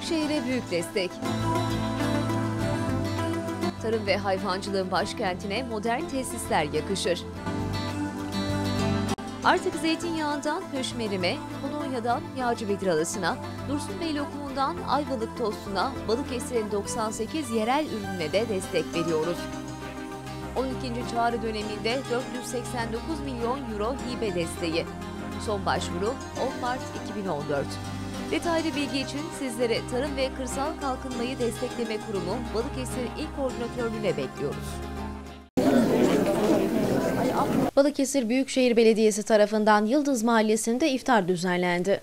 Büyükşehir'e büyük destek. Tarım ve hayvancılığın başkentine modern tesisler yakışır. Artık zeytinyağından höşmerime, Polonya'dan yağcı vidralısına, Dursun Bey lokumundan Ayvalık tostuna, Balıkesir'in 98 yerel ürününe de destek veriyoruz. 12. çağrı döneminde 489 milyon euro hibe desteği. Son başvuru 10 Mart 2014. Detaylı bilgi için sizlere Tarım ve Kırsal Kalkınmayı Destekleme Kurumu Balıkesir İl Koordinatörlüğüne bekliyoruz. Balıkesir Büyükşehir Belediyesi tarafından Yıldız Mahallesi'nde iftar düzenlendi.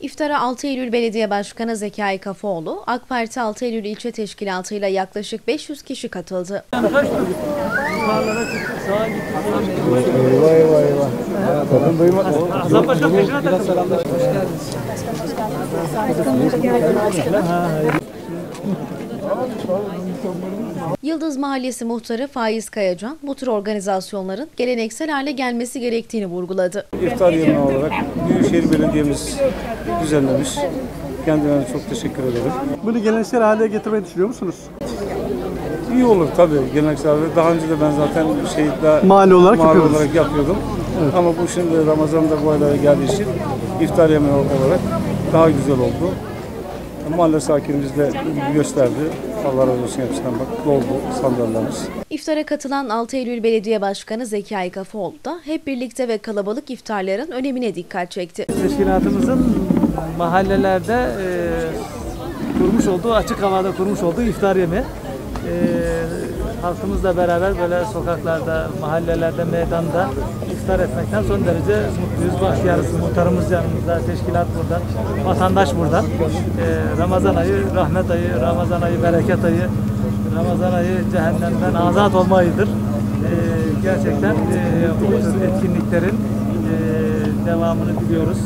İftara 6 Eylül Belediye Başkanı Zekai Kafaoğlu, AK Parti 6 Eylül İlçe Teşkilatı ile yaklaşık 500 kişi katıldı. Eyvah eyvah eyvah. Bakın duymadı. Yıldız Mahallesi muhtarı Faiz Kayacan, bu tür organizasyonların geleneksel hale gelmesi gerektiğini vurguladı. İftar yemeği olarak Büyükşehir Belediye'miz düzenlemiş. Kendilerine çok teşekkür ederim. Bunu geleneksel hale getirmeyi düşünüyor musunuz? İyi olur tabii geleneksel olarak. Daha önce de ben zaten şehitler Mahalle olarak mahalle yapıyoruz. olarak yapıyordum. Ama bu şimdi Ramazan'da bu aylara geldiği için iftar yemeği olarak daha güzel oldu. Mahalle sakinimiz de gösterdi. Allah razı olsun hepsinden bak doldu sandalyelerimiz. İftara katılan 6 Eylül Belediye Başkanı Zekai Kafaoğlu da hep birlikte ve kalabalık iftarların önemine dikkat çekti. Teşkilatımızın mahallelerde e, kurmuş olduğu, açık havada kurmuş olduğu iftar yemi. E, halkımızla beraber böyle sokaklarda, mahallelerde, meydanda iftar etmekten son derece mutluyuz. Bahtiyarız, muhtarımız yanımızda, teşkilat burada, vatandaş burada. E, Ramazan ayı, rahmet ayı, Ramazan ayı, bereket ayı, Ramazan ayı cehennemden azat olma ayıdır. E, gerçekten e, bu tür etkinliklerin e, devamını diliyoruz.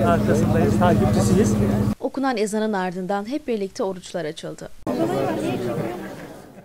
E, arkasındayız, takipçisiyiz. Okunan ezanın ardından hep birlikte oruçlar açıldı.